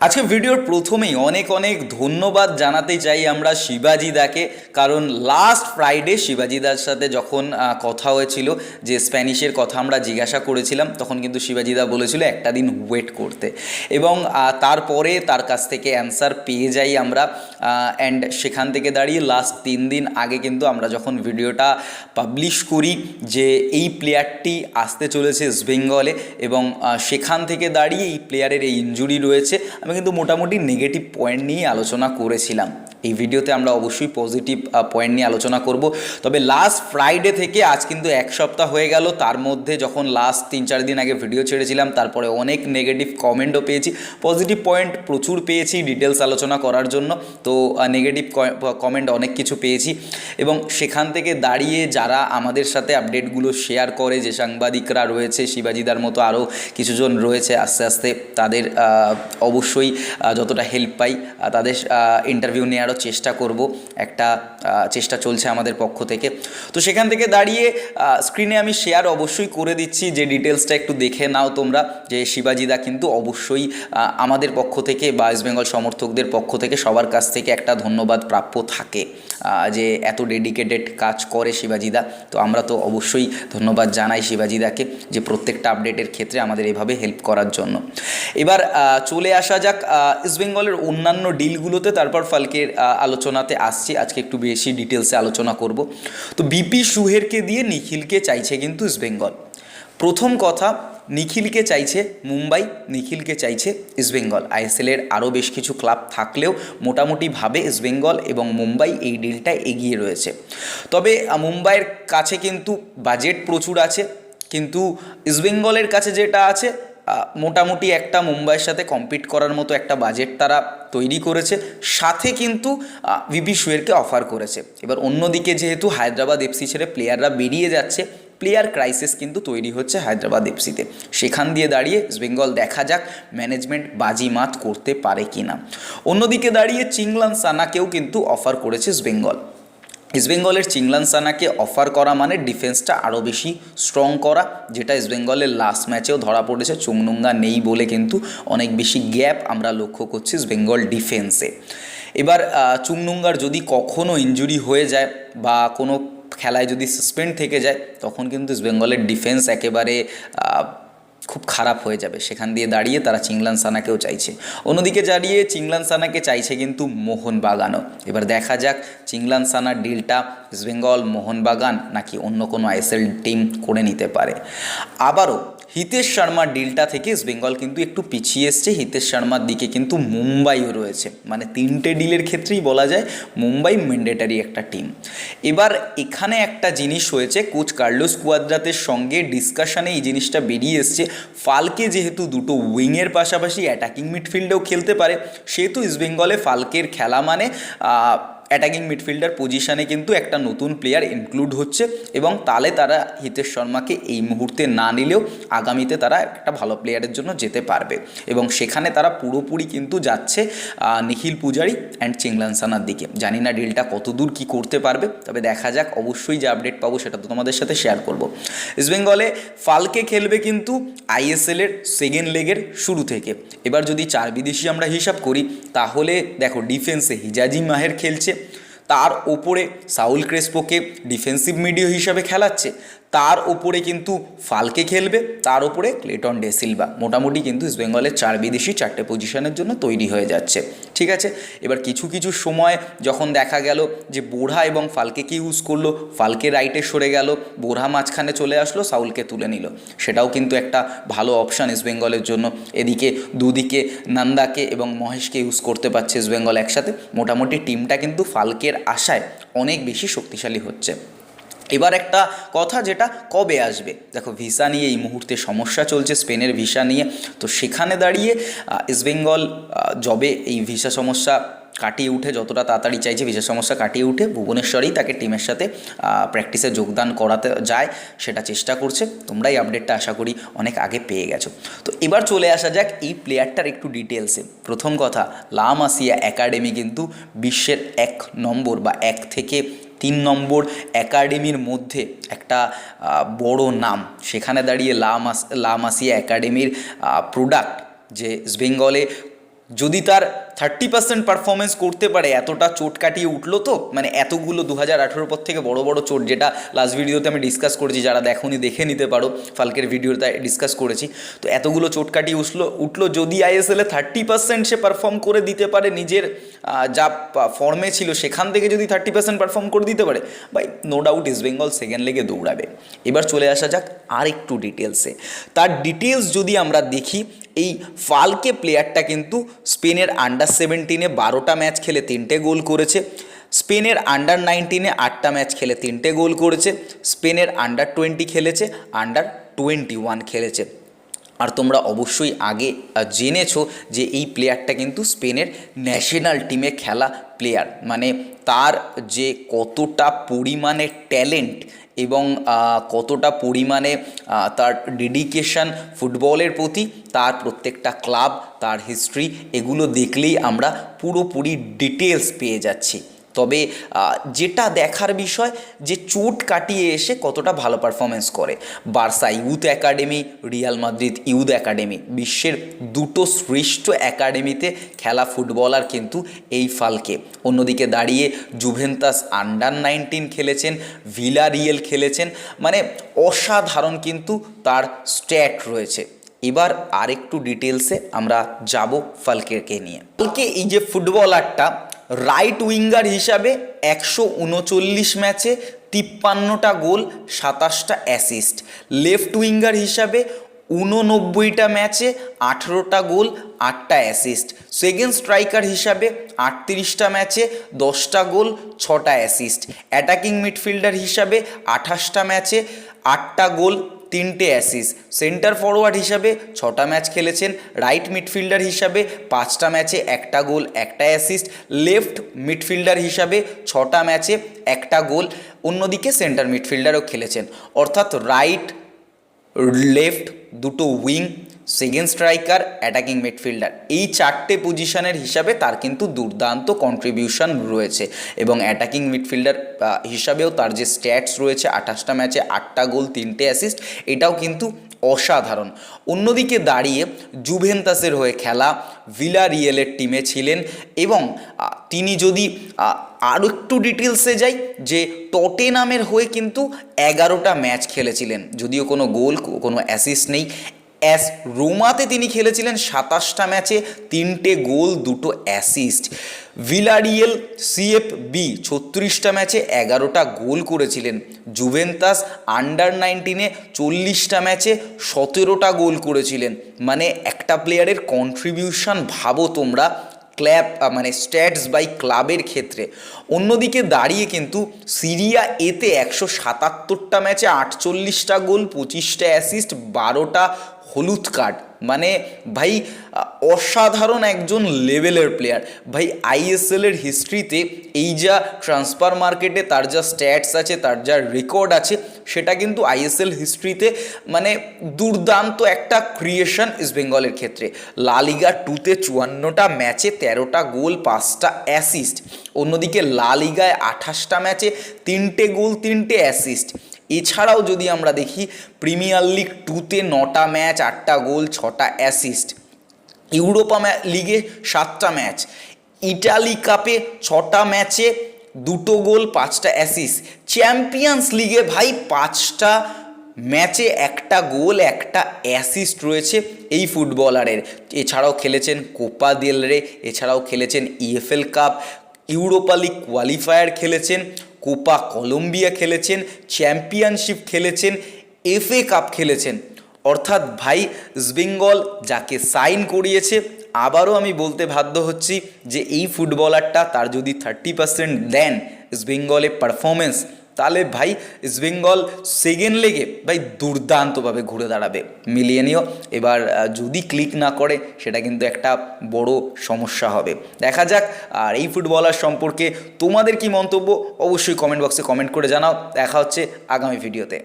আজকে ভিডিওর প্রথমেই অনেক অনেক ধন্যবাদ জানাতে চাই আমরা শিবাজি দাকে, কারণ লাস্ট ফ্রাইডে শিবাজি দার সাথে যখন কথা হয়েছিল যে স্প্যানিশের কথা আমরা জিজ্ঞাসা করেছিলাম, তখন কিন্তু শিবাজি দা বলেছিল একটা দিন ওয়েট করতে। এবং তারপরে তার কাছ থেকে অ্যান্সার পেয়ে যাই আমরা অ্যান্ড সেখান থেকে দাঁড়িয়ে লাস্ট তিন দিন আগে কিন্তু আমরা যখন ভিডিওটা পাবলিশ করি যে এই প্লেয়ারটি আসতে চলেছে ইস্ট বেঙ্গলে এবং সেখান থেকে দাঁড়িয়ে এই প্লেয়ারের এই ইনজুরি রয়েছে আমি কিন্তু মোটামুটি নেগেটিভ পয়েন্ট নিয়ে আলোচনা করেছিলাম। এই ভিডিওতে আমরা অবশ্যই পজিটিভ পয়েন্ট নিয়ে আলোচনা করব। তবে লাস্ট ফ্রাইডে থেকে আজ কিন্তু এক সপ্তাহ হয়ে গেল। তার মধ্যে যখন লাস্ট তিন চার দিন আগে ভিডিও ছেড়েছিলাম, তারপরে অনেক নেগেটিভ কমেন্টও পেয়েছি। পজিটিভ পয়েন্ট প্রচুর পেয়েছি ডিটেলস আলোচনা করার জন্য। তো নেগেটিভ কমেন্ট অনেক কিছু পেয়েছি। এবং সেখান থেকে দাঁড়িয়ে যারা আমাদের সাথে আপডেটগুলো শেয়ার করে, যে সাংবাদিকরা রয়েছে, শিবাজিদার মতো আরও কিছুজন রয়েছে আস্তে আস্তে, তাদের অবশ্যই যতটা হেল্প পাই তাদের ইন্টারভিউ নেওয়ারও চেষ্টা করব। একটা চেষ্টা চলছে আমাদের পক্ষ থেকে। তো সেখান থেকে দাঁড়িয়ে স্ক্রিনে আমি শেয়ার অবশ্যই করে দিচ্ছি। যে ডিটেলসটা একটু দেখে নাও তোমরা। যে শিবাজিদা কিন্তু অবশ্যই আমাদের পক্ষ থেকে বা ওয়েস্ট বেঙ্গল সমর্থকদের পক্ষ থেকে সবার কাছ থেকে একটা ধন্যবাদ প্রাপ্য থাকে যে এত ডেডিকেটেড কাজ করে শিবাজিদা তো আমরা তো অবশ্যই ধন্যবাদ জানাই শিবাজিদাকে যে প্রত্যেকটা আপডেটের ক্ষেত্রে আমাদের এভাবে হেল্প করার জন্য। এবার চলে আসা যাক ইস্টবেঙ্গলের অন্যান্য ডিলগুলোতে তারপর ফালকের আলোচনাতে আসছি। আজকে একটু বেশি ডিটেলসে আলোচনা করব। তো বিপি সুহেরকে দিয়ে নিখিলকে চাইছে কিন্তু ইস্টবেঙ্গল প্রথম কথা, নিখিলকে চাইছে মুম্বাই, নিখিলকে চাইছে ইস্টবেঙ্গল আইএসএলের আরও বেশ কিছু ক্লাব থাকলেও মোটামুটিভাবে ইস্টবেঙ্গল এবং মুম্বাই এই ডিলটা এগিয়ে রয়েছে। তবে মুম্বাইয়ের কাছে কিন্তু বাজেট প্রচুর আছে। কিন্তু ইস্টবেঙ্গলের কাছে যেটা আছে মোটামুটি একটা মুম্বাইয়ের সাথে কম্পিট করার মতো একটা বাজেট তারা তৈরি করেছে। সাথে কিন্তু ভিপি সুয়েরকে অফার করেছে। এবার অন্যদিকে যেহেতু হায়দ্রাবাদ এফসি ছেড়ে প্লেয়াররা বেরিয়ে যাচ্ছে প্লেয়ার ক্রাইসিস কিন্তু তৈরি হচ্ছে হায়দ্রাবাদ এফসিতে সেখান দিয়ে দাঁড়িয়ে বেঙ্গল দেখা যাক ম্যানেজমেন্ট বাজিমাত করতে পারে কি না অন্যদিকে দাঁড়িয়ে চিংলান সানাকেও কিন্তু অফার করেছে বেঙ্গল ইস্টবেঙ্গলের চিংলান সানাকে অফার করা মানে ডিফেন্সটা আরও বেশি স্ট্রং করা, যেটা ইস্টবেঙ্গলের লাস্ট ম্যাচেও ধরা পড়েছে। চুংনুঙ্গা নেই বলে কিন্তু অনেক বেশি গ্যাপ আমরা লক্ষ্য করছি ইস্টবেঙ্গল ডিফেন্সে এবার চুংনুঙ্গার যদি কখনও ইনজুরি হয়ে যায় বা কোনো খেলায় যদি সাসপেন্ড থেকে যায়, তখন কিন্তু ইস্টবেঙ্গলের ডিফেন্স একেবারে খুব খারাপ হয়ে যাবে। সেখান দিয়ে দাঁড়িয়ে তারা চিংলান সানাকেও চাইছে। অন্যদিকে দাঁড়িয়ে চিংলান সানাকে চাইছে কিন্তু মোহনবাগানও। এবার দেখা যাক চিংলান সানার ডিলটা ওয়েস্ট ইস্টবেঙ্গল মোহনবাগান নাকি অন্য কোনো আইএসএল টিম করে নিতে পারে। আবারও হিতেশ শর্মার ডিলটা থেকে ইস্টবেঙ্গল কিন্তু একটু পিছিয়ে এসছে। হিতেশ শর্মার দিকে কিন্তু মুম্বাইও রয়েছে। মানে তিনটে ডিলের ক্ষেত্রেই বলা যায় মুম্বাই ম্যান্ডেটারি একটা টিম এবার এখানে একটা জিনিস হয়েছে, কোচ কার্লোস কুয়াদ্রাতের সঙ্গে ডিসকাশনে এই জিনিসটা বেরিয়ে এসছে। ফালকে যেহেতু দুটো উইংয়ের পাশাপাশি অ্যাটাকিং মিডফিল্ডেও খেলতে পারে, সেহেতু ইস্টবেঙ্গলে ফালকের খেলা মানে অ্যাটাকিং মিডফিল্ডার পজিশনে কিন্তু একটা নতুন প্লেয়ার ইনক্লুড হচ্ছে এবং তাহলে তারা হিতেশ শর্মাকে এই মুহূর্তে না নিলেও আগামীতে তারা একটা ভালো প্লেয়ারের জন্য যেতে পারবে। এবং সেখানে তারা পুরোপুরি কিন্তু যাচ্ছে নিখিল পূজারি অ্যান্ড চিংলানসানার দিকে। জানি না ডিলটা কতদূর কি করতে পারবে, তবে দেখা যাক, অবশ্যই যে আপডেট পাবো সেটা তো তোমাদের সাথে শেয়ার করব। ইস্টবেঙ্গলে ফালকে খেলবে কিন্তু আইএসএলের সেকেন্ড লেগের শুরু থেকে। এবার যদি চার বিদেশি আমরা হিসাব করি, তাহলে দেখো ডিফেন্সে হিজাজি মাহের খেলছে তার ওপরে সাউল ক্রেসপোকে ডিফেন্সিভ মিডিও হিসাবে খেলাচ্ছে। তার ওপরে কিন্তু ফালকে খেলবে, তার ওপরে ক্লেটন ডেসিলভা মোটামুটি কিন্তু ইস্টবেঙ্গলের চার বিদেশি চারটে পজিশনের জন্য তৈরি হয়ে যাচ্ছে। ঠিক আছে? এবার কিছু কিছু সময় যখন দেখা গেল যে বোরহা এবং ফালকেকে ইউজ করল, ফালকে রাইটে সরে গেল, বোরহা মাঝখানে চলে আসলো, সাউলকে তুলে নিল। সেটাও কিন্তু একটা ভালো অপশান ইস্টবেঙ্গলের জন্য। এদিকে দুদিকে নন্দাকে এবং মহেশকে ইউজ করতে পারছে ইস্টবেঙ্গল একসাথে। মোটামুটি টিমটা কিন্তু ফালকের আশায় অনেক বেশি শক্তিশালী হচ্ছে। এবার একটা কথা যেটা কবে আসবে? দেখো, ভিসা নিয়ে এই মুহূর্তে সমস্যা চলছে, স্পেনের ভিসা নিয়ে। তো সেখানে দাঁড়িয়ে ইস্টবেঙ্গল যবে এই ভিসা সমস্যা কাটিয়ে উঠে, যতটা তাড়াতাড়ি চাইছে ভিসা সমস্যা কাটিয়ে উঠে, ভুবনেশ্বরেই তাকে টিমের সাথে প্র্যাকটিসে যোগদান করাতে যায়, সেটা চেষ্টা করছে। তোমরাই আপডেটটা আশা করি অনেক আগে পেয়ে গেছো। তো এবার চলে আসা যাক এই প্লেয়ারটার একটু ডিটেলসে প্রথম কথা লামাসিয়া একাডেমি কিন্তু বিশ্বের এক নম্বর বা এক থেকে তিন নম্বর অ্যাকাডেমির মধ্যে একটা বড় নাম। সেখানে দাঁড়িয়ে লামাস লামাসিয়া অ্যাকাডেমির প্রোডাক্ট যে বেঙ্গলে যদি তার থার্টি পার্সেন্ট পারফরমেন্স করতে পারে, এতটা চোট কাটিয়ে উঠল তো? মানে এতগুলো দু হাজার আঠেরোর পর থেকে বড় বড় চোট, যেটা লাস্ট ভিডিওতে আমি ডিসকাস করেছি, যারা দেখোনি দেখে নিতে পারো, ফালকের ভিডিওতে ডিসকাস করেছি। তো এতগুলো চোট কাটিয়ে উঠল উঠল, যদি আইএসএলে থার্টি পার্সেন্ট সে পারফর্ম করে দিতে পারে নিজের যা ফর্মে ছিল, সেখান থেকে যদি থার্টি পার্সেন্ট পারফর্ম করে দিতে পারে, ভাই no doubt East Bengal second লেগে দৌড়াবে। এবার চলে আসা যাক আর একটু ডিটেলসে তার ডিটেলস যদি আমরা দেখি, এই ফালকে প্লেয়ারটা কিন্তু স্পেনের আন্ডার সেভেন্টিনে বারোটা ম্যাচ খেলে তিনটে গোল করেছে। স্পেনের আন্ডার নাইনটিনে আটটা ম্যাচ খেলে তিনটে গোল করেছে। স্পেনের আন্ডার টোয়েন্টি খেলেছে আন্ডার টোয়েন্টি ওয়ান খেলেছে। আর তোমরা অবশ্যই আগে জেনেছো যে এই প্লেয়ারটা কিন্তু স্পেনের ন্যাশনাল টিমে খেলা প্লেয়ার মানে তার যে কতটা পরিমাণে ট্যালেন্ট এবং কতটা পরিমাণে তার ডেডিকেশান ফুটবলের প্রতি, তার প্রত্যেকটা ক্লাব তার হিস্ট্রি এগুলো দেখলেই আমরা পুরোপুরি ডিটেলস পেয়ে যাচ্ছি। তবে যেটা দেখার বিষয় যে চোট কাটিয়ে এসে কতটা ভালো পারফরমেন্স করে। Barca youth academy, Real Madrid youth academy, বিশ্বের দুটো শ্রেষ্ঠ একাডেমিতে খেলা ফুটবলার কিন্তু এই ফালকে। অন্যদিকে দাঁড়িয়ে জুভেন্তাস আন্ডার নাইনটিন খেলেছেন ভিলা রিয়েল খেলেছেন মানে অসাধারণ কিন্তু তার স্ট্যাট রয়েছে। এবার আরেকটু ডিটেলসে আমরা যাব ফালকেকে নিয়ে। ফালকে এই যে ফুটবলারটা রাইট উইঙ্গার হিসাবে একশো উনচল্লিশ ম্যাচে তিপ্পান্নটা গোল, সাতাশটা অ্যাসিস্ট লেফট উইঙ্গার হিসাবে উননব্বইটা ম্যাচে আঠেরোটা গোল, আটটা অ্যাসিস্ট সেকেন্ড স্ট্রাইকার হিসাবে আটত্রিশটা ম্যাচে দশটা গোল, ছটা অ্যাসিস্ট অ্যাটাকিং মিডফিল্ডার হিসাবে আঠাশটা ম্যাচে আটটা গোল তিনটে অ্যাসিস সেন্টার ফরওয়ার্ড হিসাবে ছটা ম্যাচ খেলেছেন রাইট মিডফিল্ডার হিসাবে পাঁচটা ম্যাচে একটা গোল, একটা অ্যাসিস্ট লেফট মিডফিল্ডার হিসাবে ছটা ম্যাচে একটা গোল। অন্যদিকে সেন্টার মিডফিল্ডারও খেলেছেন। অর্থাৎ রাইট লেফট দুটো wing second striker attacking midfielder এই চারটে পজিশনের হিসাবে তার কিন্তু দুর্দান্ত কন্ট্রিবিউশন রয়েছে। এবং অ্যাটাকিং মিডফিল্ডার হিসাবেও তার যে স্ট্যাটস রয়েছে, আঠাশটা ম্যাচে আটটা গোল, তিনটে অ্যাসিস্ট এটাও কিন্তু অসাধারণ। অন্যদিকে দাঁড়িয়ে জুভেন্তাসের হয়ে খেলা ভিলা রিয়েলের টিমে ছিলেন এবং তিনি যদি আরও একটু ডিটেলসে যাই, যে টটেনামের হয়ে কিন্তু এগারোটা ম্যাচ খেলেছিলেন। যদিও কোনো গোল, কোনো অ্যাসিস্ট নেই। অ্যাস রোমাতে তিনি খেলেছিলেন সাতাশটা ম্যাচে তিনটে গোল, দুটো অ্যাসিস্ট ভিলারিয়েল সিএফ বি ছত্রিশটা ম্যাচে এগারোটা গোল করেছিলেন। জুভেন্তাস আন্ডার নাইনটিনে চল্লিশটা ম্যাচে সতেরোটা গোল করেছিলেন। মানে একটা প্লেয়ারের কন্ট্রিবিউশন ভাবো তোমরা ক্ল্যাব মানে স্ট্যাটস বাই ক্লাবের ক্ষেত্রে। অন্যদিকে দাঁড়িয়ে কিন্তু সিরিয়া এতে একশো সাতাত্তরটা ম্যাচে আটচল্লিশটা গোল, পঁচিশটা অ্যাসিস্ট বারোটা হলুদ কার্ড মানে ভাই, অসাধারণ একজন লেভেলের প্লেয়ার ভাই আইএসএল এর হিস্ট্রিতে এই যা ট্রান্সফার মার্কেটে তার যা স্ট্যাটস আছে, তার যা রেকর্ড আছে, সেটা কিন্তু আইএসএল হিস্ট্রিতে মানে দুর্দান্ত একটা ক্রিয়েশন ইস্ট বেঙ্গলের ক্ষেত্রে। লালিগা টুতে চুয়ান্নটা ম্যাচে তেরোটা গোল, পাঁচটা অ্যাসিস্ট অন্যদিকে লালিগায় আঠাশটা ম্যাচে তিনটে গোল, তিনটে অ্যাসিস্ট এছাড়াও যদি আমরা দেখি প্রিমিয়ার লিগ টুতে নটা ম্যাচ আটটা গোল, ছটা অ্যাসিস্ট ইউরোপা লিগে সাতটা ম্যাচ ইটালি কাপে ছটা ম্যাচে দুটো গোল, পাঁচটা অ্যাসিস চ্যাম্পিয়ন্স লিগে ভাই পাঁচটা ম্যাচে একটা গোল, একটা অ্যাসিস্ট রয়েছে এই ফুটবলারের এছাড়াও খেলেছেন কোপা দেলরে এছাড়াও খেলেছেন EFL cup Europa league qualifier খেলেছেন। কোপা কলম্বিয়া খেলেছেন, চ্যাম্পিয়নশিপ খেলেছেন, এফএ কাপ খেলেছেন। অর্থাৎ ভাই ইস্টবেঙ্গল যাকে সাইন করিয়েছে, আবারও আমি বলতে বাধ্য হচ্ছি যে এই ফুটবলারটা তার যদি থার্টি পার্সেন্ট দেন ইস্টবেঙ্গলে পারফরমেন্স তাহলে ভাই ইস্টবেঙ্গল সেকেন্ড লেগে ভাই দুর্দান্তভাবে ঘুরে দাঁড়াবে। মিলিয়ে নিও। এবার যদি ক্লিক না করে, সেটা কিন্তু একটা বড় সমস্যা হবে। দেখা যাক, আর এই ফুটবলার সম্পর্কে তোমাদের কি মন্তব্য, অবশ্যই কমেন্ট বক্সে কমেন্ট করে জানাও। দেখা হচ্ছে আগামী ভিডিওতে